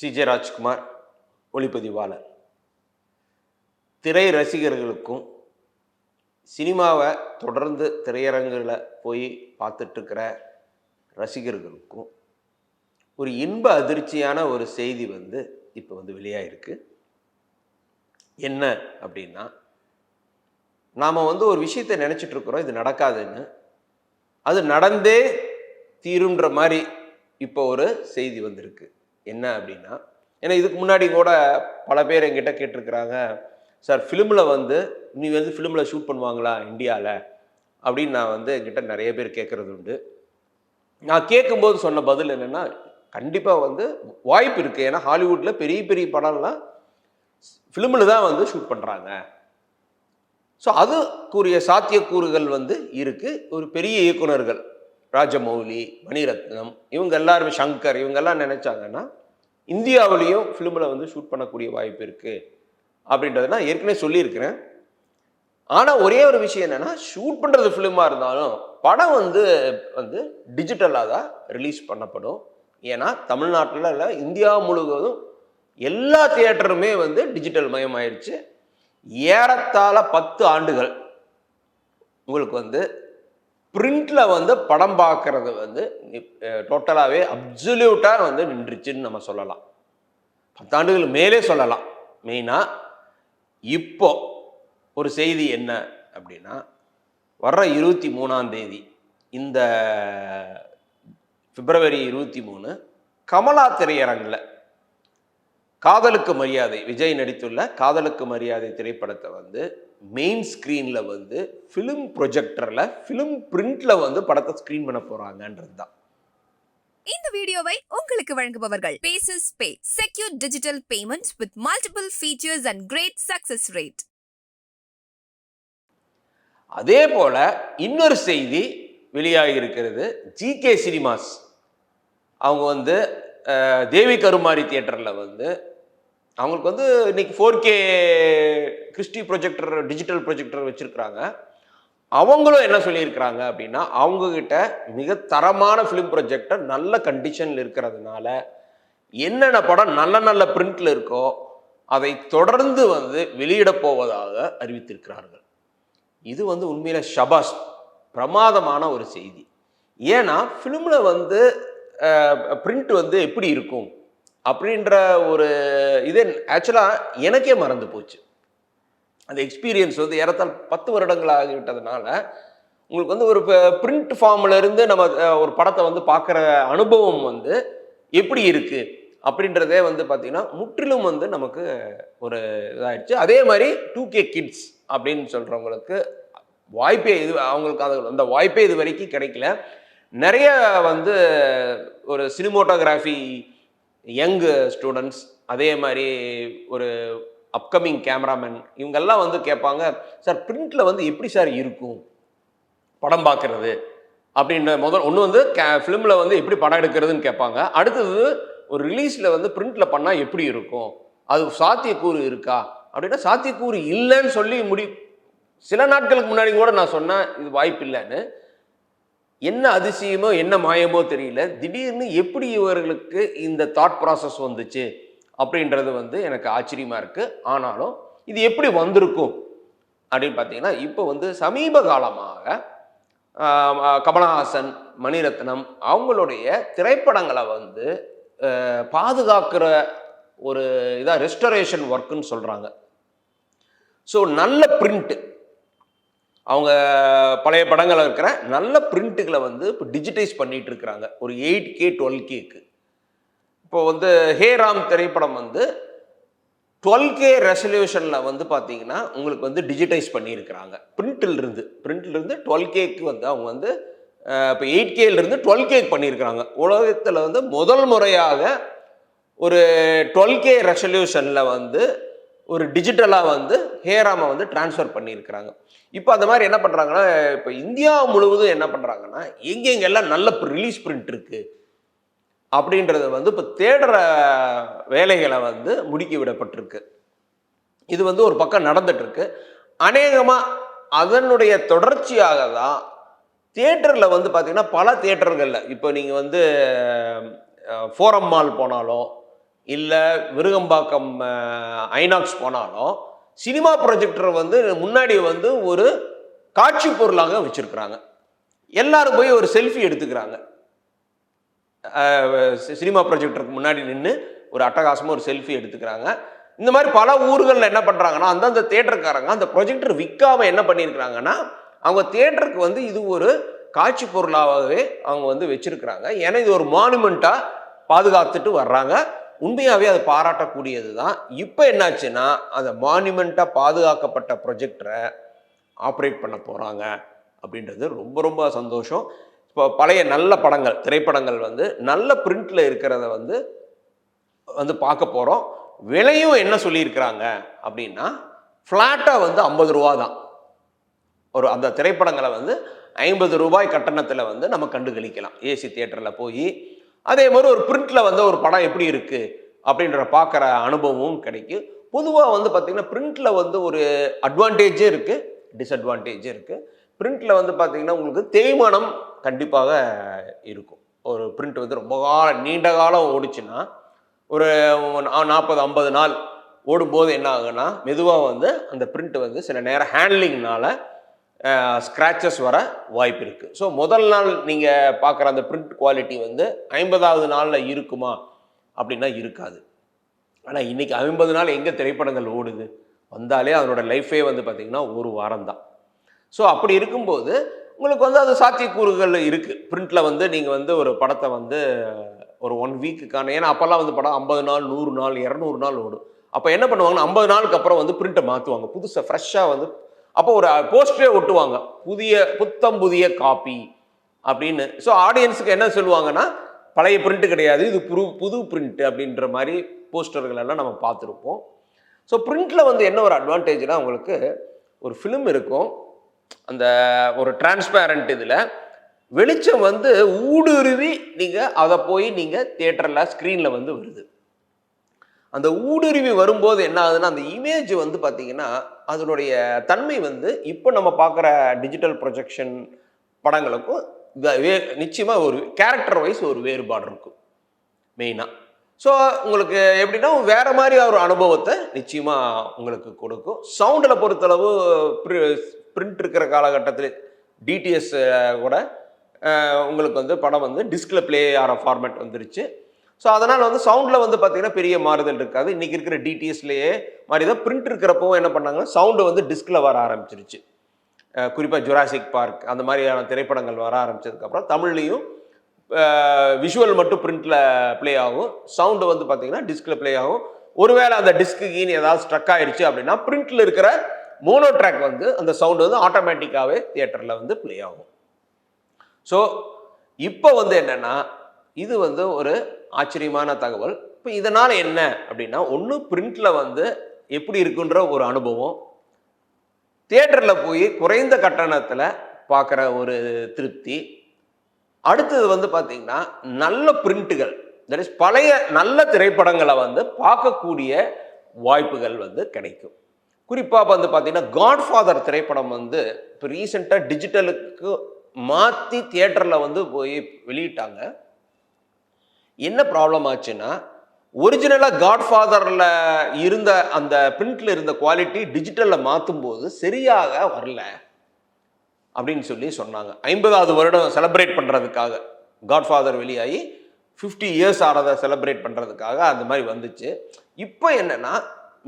CJ Rajkumar ஒளிப்பதிவாளர். திரை ரசிகர்களுக்கும் சினிமாவை தொடர்ந்து திரையரங்குல போய் பார்த்துட்ருக்கிற ரசிகர்களுக்கும் ஒரு இன்ப அதிர்ச்சியான ஒரு செய்தி வந்து இப்போ வந்து வெளியாகிருக்கு என்ன அப்படின்னா நாம் வந்து ஒரு விஷயத்தை நினச்சிட்டு இருக்கிறோம் இது நடக்காதுன்னு. அது நடந்தே தீருன்ற மாதிரி இப்போ ஒரு செய்தி வந்திருக்கு. என்ன அப்படின்னா ஏன்னா இதுக்கு முன்னாடி கூட பல பேர் என்கிட்ட கேட்டிருக்கிறாங்க சார் ஃபிலிமில் வந்து நீ வந்து ஃபிலிமில் ஷூட் பண்ணுவாங்களா இந்தியாவில் அப்படின்னு நான் வந்து என்கிட்ட நிறைய பேர் கேட்குறது உண்டு. நான் கேட்கும்போது சொன்ன பதில் என்னென்னா கண்டிப்பாக வந்து வாய்ப்பு இருக்குது ஏன்னா ஹாலிவுட்டில் பெரிய பெரிய படம்லாம் ஃபிலிமில் தான் வந்து ஷூட் பண்ணுறாங்க ஸோ அதுக்குரிய சாத்தியக்கூறுகள் வந்து இருக்குது ஒரு பெரிய இயக்குனர்கள் ராஜமௌலி மணிரத்னம் இவங்க எல்லாருமே சங்கர் இவங்கெல்லாம் நினைச்சாங்கன்னா இந்தியாவிலையும் ஃபிலிமில் வந்து ஷூட் பண்ணக்கூடிய வாய்ப்பு இருக்குது அப்படின்றத நான் ஏற்கனவே சொல்லியிருக்கிறேன். ஆனால் ஒரே ஒரு விஷயம் என்னென்னா ஷூட் பண்ணுறது ஃபிலிமாக இருந்தாலும் படம் வந்து வந்து டிஜிட்டலாக தான் ரிலீஸ் பண்ணப்படும். ஏன்னா தமிழ்நாட்டில் இல்லை இந்தியா முழுவதும் எல்லா தியேட்டருமே வந்து டிஜிட்டல் மயமாயிடுச்சு ஏறத்தாழ பத்து ஆண்டுகள் உங்களுக்கு வந்து பிரிண்டில் வந்து படம் பார்க்கறது வந்து டோட்டலாகவே அப்சல்யூட்டாக வந்து நின்றுச்சுன்னு நம்ம சொல்லலாம். பத்தாண்டுகள் மேலே சொல்லலாம். மெயினாக இப்போ ஒரு செய்தி என்ன அப்படின்னா வர்ற இருபத்தி மூணாம் தேதி இந்த பிப்ரவரி இருபத்தி மூணு கமலா திரையரங்கில் காதலுக்கு மரியாதை. விஜய் நடித்துள்ள காதலுக்கு மரியாதை திரைப்படத்தை வந்து மெயின் ஸ்க்ரீனில் வந்து ஃபிலிம் ப்ரொஜெக்டரில் ஃபிலிம் பிரிண்டில் வந்து படத்தை ஸ்க்ரீன் பண்ண போகிறாங்கன்றது தான். இந்த வீடியோவை உங்களுக்கு வழங்குபவர்கள் bases pay secure digital payment with multiple features and great success rate அதே போல இன்னொரு செய்தி வெளியாகி இருக்கிறது. ஜிகே சினிமாஸ் அவங்க வந்து தேவி கருமாரி தியேட்டரில் வந்து அவங்களுக்கு வந்து இன்னைக்கு four K Christie projector digital projector வச்சுருக்குறாங்க. அவங்களும் என்ன சொல்லியிருக்கிறாங்க அப்படின்னா அவங்கக்கிட்ட மிக தரமான ஃபிலிம் ப்ரொஜெக்டர் நல்ல கண்டிஷனில் இருக்கிறதுனால என்னென்ன படம் நல்ல நல்ல பிரிண்டில் இருக்கோ அதை தொடர்ந்து வந்து வெளியிடப் போவதாக அறிவித்திருக்கிறார்கள். இது வந்து உண்மையில ஷபாஸ் பிரமாதமான ஒரு செய்தி. ஏன்னா ஃபிலிமில் வந்து பிரிண்ட் வந்து எப்படி இருக்கும்? அப்படின்ற ஒரு இது ஆக்சுவலாக எனக்கே மறந்து போச்சு. அந்த எக்ஸ்பீரியன்ஸ் வந்து ஏறத்தால் பத்து வருடங்கள் ஆகிவிட்டதுனால உங்களுக்கு வந்து ஒரு பிரிண்ட் ஃபார்மில் இருந்து நம்ம ஒரு படத்தை வந்து பார்க்குற அனுபவம் வந்து எப்படி இருக்குது அப்படின்றதே வந்து பார்த்திங்கன்னா முற்றிலும் வந்து நமக்கு ஒரு இதாகிடுச்சு அதே மாதிரி டூ கே கிட்ஸ் அப்படின்னு சொல்கிறவங்களுக்கு வாய்ப்பே இது அவங்களுக்கு அது அந்த வாய்ப்பே இது வரைக்கும் கிடைக்கல. நிறைய வந்து ஒரு சினிமோட்டோகிராஃபி யங் ஸ்டூடெண்ட்ஸ் அதே மாதிரி ஒரு அப்கமிங் கேமராமேன் இவங்கெல்லாம் வந்து கேட்பாங்க சார் பிரிண்ட்டில் வந்து எப்படி சார் இருக்கும்? படம் பார்க்கறது? அப்படின்ற முதல் ஒன்று வந்து கே ஃபிலிமில் வந்து எப்படி படம் எடுக்கிறதுன்னு கேட்பாங்க. அடுத்தது ஒரு ரிலீஸில் வந்து பிரிண்ட்டில் பண்ணால் எப்படி இருக்கும்? அது சாத்தியக்கூறு இருக்கா? அப்படின்னா சாத்தியக்கூறு இல்லைன்னு சொல்லி முடி சில நாட்களுக்கு முன்னாடி கூட நான் சொன்னேன் இது வாய்ப்பு இல்லைன்னு என்ன அதிசயமோ என்ன மாயமோ தெரியல. திடீர்னு எப்படி இவர்களுக்கு இந்த தாட் ப்ராசஸ் வந்துச்சு அப்படின்றது வந்து எனக்கு ஆச்சரியமாக இருக்குது ஆனாலும் இது எப்படி வந்திருக்கும் அப்படின்னு பார்த்தீங்கன்னா இப்போ வந்து சமீப காலமாக கமலஹாசன் மணிரத்னம் அவங்களுடைய திரைப்படங்களை வந்து பாதுகாக்கிற ஒரு இதாக ரெஸ்டரேஷன் ஒர்க்குன்னு சொல்கிறாங்க ஸோ நல்ல பிரிண்ட்டு அவங்க பழைய படங்களில் இருக்கிற நல்ல பிரிண்ட்டுகளை வந்து இப்போ டிஜிட்டைஸ் பண்ணிட்டு இருக்கிறாங்க. ஒரு எயிட் கே டுவெல் கேக்கு இப்போ வந்து ஹே ராம் திரைப்படம் வந்து டுவெல் கே ரெசல்யூஷனில் வந்து பார்த்தீங்கன்னா உங்களுக்கு வந்து டிஜிட்டைஸ் பண்ணியிருக்கிறாங்க. பிரிண்ட்டிலிருந்து பிரிண்ட்டிலிருந்து டுவெல் கேக்கு வந்து அவங்க வந்து இப்போ எயிட் கேலேருந்து டுவெல் கேக் பண்ணியிருக்கிறாங்க. உலகத்தில் வந்து முதல் முறையாக ஒரு டுவெல் கே ரெசல்யூஷனில் வந்து ஒரு டிஜிட்டலாக வந்து ஹேராமை வந்து ட்ரான்ஸ்ஃபர் பண்ணியிருக்கிறாங்க. இப்போ அந்த மாதிரி என்ன பண்ணுறாங்கன்னா இப்போ இந்தியா முழுவதும் என்ன பண்ணுறாங்கன்னா எங்கெங்கெல்லாம் நல்ல ரிலீஸ் பிரிண்ட் இருக்குது அப்படின்றத வந்து இப்போ தேடுற வேலைகளை வந்து முடுக்கி விடப்பட்டிருக்கு. இது வந்து ஒரு பக்கம் நடந்துட்டுருக்கு. அநேகமாக அதனுடைய தொடர்ச்சியாக தான் தேட்டரில் வந்து பார்த்திங்கன்னா பல தேட்டர்களில் இப்போ நீங்கள் வந்து ஃபோரம் மால் போனாலோ இல்லை விருகம்பாக்கம் ஐநாக்ஸ் போனாலும் சினிமா ப்ரொஜெக்டர் வந்து முன்னாடி வந்து ஒரு காட்சி பொருளாக வச்சுருக்குறாங்க. எல்லாரும் போய் ஒரு செல்ஃபி எடுத்துக்கிறாங்க. சினிமா ப்ரொஜெக்டருக்கு முன்னாடி நின்று ஒரு அட்டகாசமாக ஒரு செல்ஃபி எடுத்துக்கிறாங்க. இந்த மாதிரி பல ஊர்களில் என்ன பண்ணுறாங்கன்னா அந்தந்த தேட்டருக்காரங்க அந்த ப்ரொஜெக்டர் விற்காம என்ன பண்ணியிருக்கிறாங்கன்னா அவங்க தேட்டருக்கு வந்து இது ஒரு காட்சி பொருளாகவே அவங்க வந்து வச்சுருக்கிறாங்க. ஏன்னா இது ஒரு மானுமெண்ட்டாக பாதுகாத்துட்டு வர்றாங்க. உண்மையாகவே அது பாராட்டக்கூடியது தான் இப்போ என்னாச்சுன்னா அந்த மானுமெண்ட்டாக பாதுகாக்கப்பட்ட ப்ரொஜெக்டரை ஆப்ரேட் பண்ண போகிறாங்க அப்படின்றது ரொம்ப ரொம்ப சந்தோஷம். இப்போ பழைய நல்ல படங்கள் திரைப்படங்கள் வந்து நல்ல பிரிண்டில் இருக்கிறத வந்து வந்து பார்க்க போகிறோம் விலையும் என்ன சொல்லியிருக்கிறாங்க அப்படின்னா ஃப்ளாட்டாக வந்து ஐம்பது ரூபா தான் ஒரு அந்த திரைப்படங்களை வந்து ஐம்பது ரூபாய் கட்டணத்தில் வந்து நம்ம கண்டுகளிக்கலாம். ஏசி தியேட்டரில் போய் அதே மாதிரி ஒரு பிரிண்டில் வந்து ஒரு படம் எப்படி இருக்குது அப்படின்ற பார்க்குற அனுபவமும் கிடைக்கும் பொதுவாக வந்து பார்த்திங்கன்னா பிரிண்டில் வந்து ஒரு அட்வான்டேஜே இருக்குது டிஸ்அட்வான்டேஜே இருக்குது பிரிண்டில் வந்து பார்த்திங்கன்னா உங்களுக்கு தேய்மானம் கண்டிப்பாக இருக்கும். ஒரு பிரிண்ட் வந்து ரொம்ப காலம் நீண்ட காலம் ஓடிச்சுன்னா ஒரு நாற்பது ஐம்பது நாள் ஓடும்போது என்ன ஆகுன்னா மெதுவாக வந்து அந்த பிரிண்ட் வந்து சில நேரம் ஹேண்ட்லிங்னால ஸ்க்ராச்சஸ் வர வாய்ப்பு இருக்குது ஸோ முதல் நாள் நீங்கள் பார்க்குற அந்த பிரிண்ட் குவாலிட்டி வந்து ஐம்பதாவது நாளில் இருக்குமா? அப்படின்னா இருக்காது. ஆனால் இன்றைக்கி ஐம்பது நாள் எங்கே திரைப்படங்கள் ஓடுது? வந்தாலே அதனோட லைஃபே வந்து பார்த்திங்கன்னா ஒரு வாரம் தான் ஸோ அப்படி இருக்கும்போது உங்களுக்கு வந்து அது சாத்தியக்கூறுகள் இருக்குது பிரிண்டில் வந்து நீங்கள் வந்து ஒரு படத்தை வந்து ஒரு ஒன் வீக்குக்கான ஏன்னா அப்போல்லாம் வந்து படம் ஐம்பது நாள் நூறு நாள் இரநூறு நாள் ஓடும். அப்போ என்ன பண்ணுவாங்கன்னா ஐம்பது நாளுக்கு அப்புறம் வந்து பிரிண்ட்டை மாற்றுவாங்க புதுசாக ஃப்ரெஷ்ஷாக வந்து அப்போ ஒரு போஸ்டரே ஒட்டுவாங்க. புதிய புத்தம் புதிய காப்பி அப்படின்னு. ஸோ ஆடியன்ஸுக்கு என்ன சொல்லுவாங்கன்னா பழைய பிரிண்ட் கிடையாது இது புது புது பிரிண்ட் அப்படின்ற மாதிரி போஸ்டர்கள் எல்லாம் நம்ம பார்த்துருப்போம். ஸோ பிரிண்டில் வந்து என்ன ஒரு அட்வான்டேஜ்னா உங்களுக்கு ஒரு ஃபிலிம் இருக்கும். அந்த ஒரு டிரான்ஸ்பேரண்ட் இதில் வெளிச்சம் வந்து ஊடுருவி நீங்கள் அதை போய் நீங்கள் தேட்டரில் ஸ்க்ரீனில் வந்து வருது. அந்த ஊடுருவி வரும்போது என்ன ஆகுதுன்னா அந்த இமேஜ் வந்து பார்த்தீங்கன்னா அதனுடைய தன்மை வந்து இப்போ நம்ம பார்க்குற டிஜிட்டல் ப்ரொஜெக்ஷன் படங்களுக்கும் வே- நிச்சயமாக ஒரு கேரக்டர் வைஸ் ஒரு வேறுபாடு இருக்கும் மெயினாக ஸோ உங்களுக்கு எப்படின்னா வேறு மாதிரி ஒரு அனுபவத்தை நிச்சயமாக உங்களுக்கு கொடுக்கும். சவுண்டில் பொறுத்தளவு பிரிண்ட் இருக்கிற காலகட்டத்தில் டிடிஎஸ் கூட உங்களுக்கு வந்து படம் வந்து டிஸ்கில் ப்ளே ஆகிற ஃபார்மேட் வந்துருச்சு. ஸோ அதனால் வந்து சவுண்டில் வந்து பார்த்தீங்கன்னா பெரிய மாறுதல் இருக்காது. இன்றைக்கி இருக்கிற டிடிஎஸ்லேயே மாதிரி தான் பிரிண்ட் இருக்கிறப்பவும் என்ன பண்ணாங்கன்னா சவுண்டு வந்து டிஸ்கில் வர ஆரம்பிச்சிருச்சு. குறிப்பாக ஜுராசிக் பார்க் அந்த மாதிரியான திரைப்படங்கள் வர ஆரம்பிச்சதுக்கப்புறம் தமிழ்லேயும் விஷுவல் மட்டும் பிரிண்டில் ப்ளே ஆகும். சவுண்டு வந்து பார்த்தீங்கன்னா டிஸ்கில் ப்ளே ஆகும். ஒருவேளை அந்த டிஸ்க்கு கீன் ஏதாவது ஸ்ட்ரக் ஆயிடுச்சு அப்படின்னா பிரிண்டில் இருக்கிற மோனோ ட்ராக் வந்து அந்த சவுண்டு வந்து ஆட்டோமேட்டிக்காகவே தியேட்டரில் வந்து ப்ளே ஆகும். ஸோ இப்போ வந்து என்னென்னா இது வந்து ஒரு ஆச்சரியமான தகவல். இப்போ இதனால் என்ன அப்படின்னா ஒன்று பிரிண்டில் வந்து எப்படி இருக்குன்ற ஒரு அனுபவம். தியேட்டரில் போய் குறைந்த கட்டணத்தில் பார்க்குற ஒரு திருப்தி. அடுத்தது வந்து பார்த்தீங்கன்னா நல்ல பிரிண்ட்டுகள் தட் இஸ் பழைய நல்ல திரைப்படங்களை வந்து பார்க்கக்கூடிய வாய்ப்புகள் வந்து கிடைக்கும். குறிப்பாக வந்து பார்த்தீங்கன்னா காட்ஃபாதர் திரைப்படம் வந்து இப்போ ரீசெண்டாக டிஜிட்டலுக்கு மாற்றி தியேட்டரில் வந்து போய் வெளியிட்டாங்க. என்ன ப்ராப்ளம் ஆச்சுன்னா ஒரிஜினலாக காட்ஃபாதரில் இருந்த அந்த பிரிண்டில் இருந்த குவாலிட்டி டிஜிட்டலில் மாற்றும் போது சரியாக வரல அப்படின்னு சொல்லி சொன்னாங்க. ஐம்பதாவது வருடம் செலப்ரேட் பண்ணுறதுக்காக காட்ஃபாதர் வெளியாகி ஃபிஃப்டி இயர்ஸ் ஆனதை செலப்ரேட் பண்ணுறதுக்காக அந்த மாதிரி வந்துச்சு. இப்போ என்னென்னா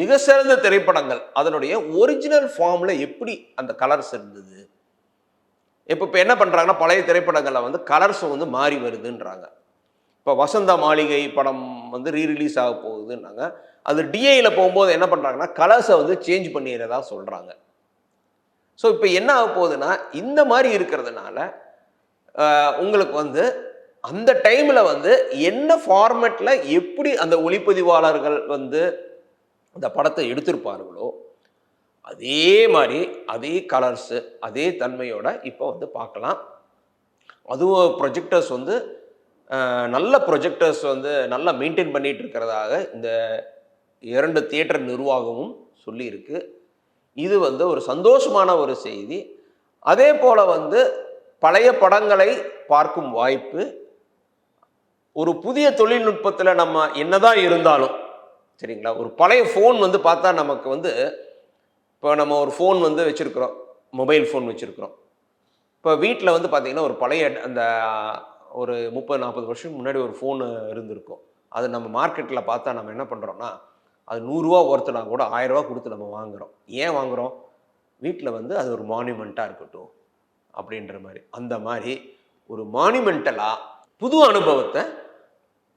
மிக சிறந்த திரைப்படங்கள் அதனுடைய ஒரிஜினல் ஃபார்மில் எப்படி அந்த கலர்ஸ் இருந்தது? இப்போ இப்போ என்ன பண்ணுறாங்கன்னா பழைய திரைப்படங்களில் வந்து கலர்ஸ் வந்து மாறி வருதுன்றாங்க. இப்போ வசந்த மாளிகை படம் வந்து ரீரிலீஸ் ஆக போகுதுன்னாங்க. அது டிஐயில் போகும்போது என்ன பண்ணுறாங்கன்னா கலர்ஸை வந்து சேஞ்ச் பண்ணிடுறதா சொல்கிறாங்க ஸோ இப்போ என்ன ஆக போகுதுன்னா இந்த மாதிரி இருக்கிறதுனால உங்களுக்கு வந்து அந்த டைமில் வந்து என்ன ஃபார்மேட்டில் எப்படி அந்த ஒளிப்பதிவாளர்கள் வந்து அந்த படத்தை எடுத்திருப்பார்களோ அதே மாதிரி அதே கலர்ஸு அதே தன்மையோட இப்போ வந்து பார்க்கலாம். அதுவும் ப்ரொஜெக்டர்ஸ் வந்து நல்ல ப்ரொஜெக்டர்ஸ் வந்து நல்லா மெயின்டைன் பண்ணிகிட்டு இருக்கிறதாக இந்த இரண்டு தியேட்டர் நிர்வாகமும் சொல்லியிருக்கு. இது வந்து ஒரு சந்தோஷமான ஒரு செய்தி. அதே போல் வந்து பழைய படங்களை பார்க்கும் வாய்ப்பு. ஒரு புதிய தொழில்நுட்பத்தில் நம்ம என்னதான் இருந்தாலும் சரிங்களா? ஒரு பழைய ஃபோன் வந்து பார்த்தா நமக்கு வந்து இப்போ நம்ம ஒரு ஃபோன் வந்து வச்சுருக்குறோம். மொபைல் ஃபோன் வச்சுருக்குறோம். இப்போ வீட்டில் வந்து பார்த்திங்கன்னா ஒரு பழைய அந்த ஒரு முப்பது நாற்பது வருஷம் முன்னாடி ஒரு ஃபோனு இருந்திருக்கும். அது நம்ம மார்க்கெட்டில் பார்த்தா நம்ம என்ன பண்ணுறோம்னா அது நூறுரூவா ஒருத்தனா கூட ஆயிரரூவா கொடுத்து நம்ம வாங்குகிறோம் ஏன் வாங்குகிறோம் வீட்டில் வந்து அது ஒரு மானுமெண்ட்டாக இருக்கட்டும் அப்படின்ற மாதிரி. அந்த மாதிரி ஒரு மானுமெண்டலாக புது அனுபவத்தை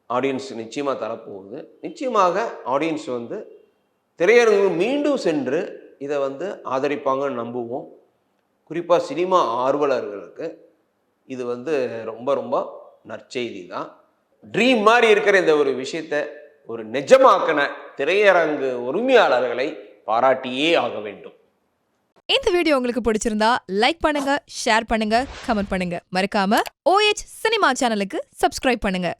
ஆடியன்ஸ் நிச்சயமாக தரப்போகுது. நிச்சயமாக ஆடியன்ஸ் வந்து திரையரங்கு மீண்டும் சென்று இதை வந்து ஆதரிப்பாங்கன்னு நம்புவோம். குறிப்பாக சினிமா ஆர்வலர்களுக்கு இது வந்து ரொம்ப ரொம்ப நற்செய்தி தான் ட்ரீம் மாதிரி இருக்கிற இந்த ஒரு விஷயத்தை ஒரு நிஜமாக்கின திரையரங்கு உரிமையாளர்களை பாராட்டியே ஆக வேண்டும். இந்த வீடியோ உங்களுக்கு பிடிச்சிருந்தா லைக் பண்ணுங்க ஷேர் பண்ணுங்க கமெண்ட் பண்ணுங்க. மறக்காம ஓஎச் சினிமா சேனலுக்கு சப்ஸ்கிரைப் பண்ணுங்க.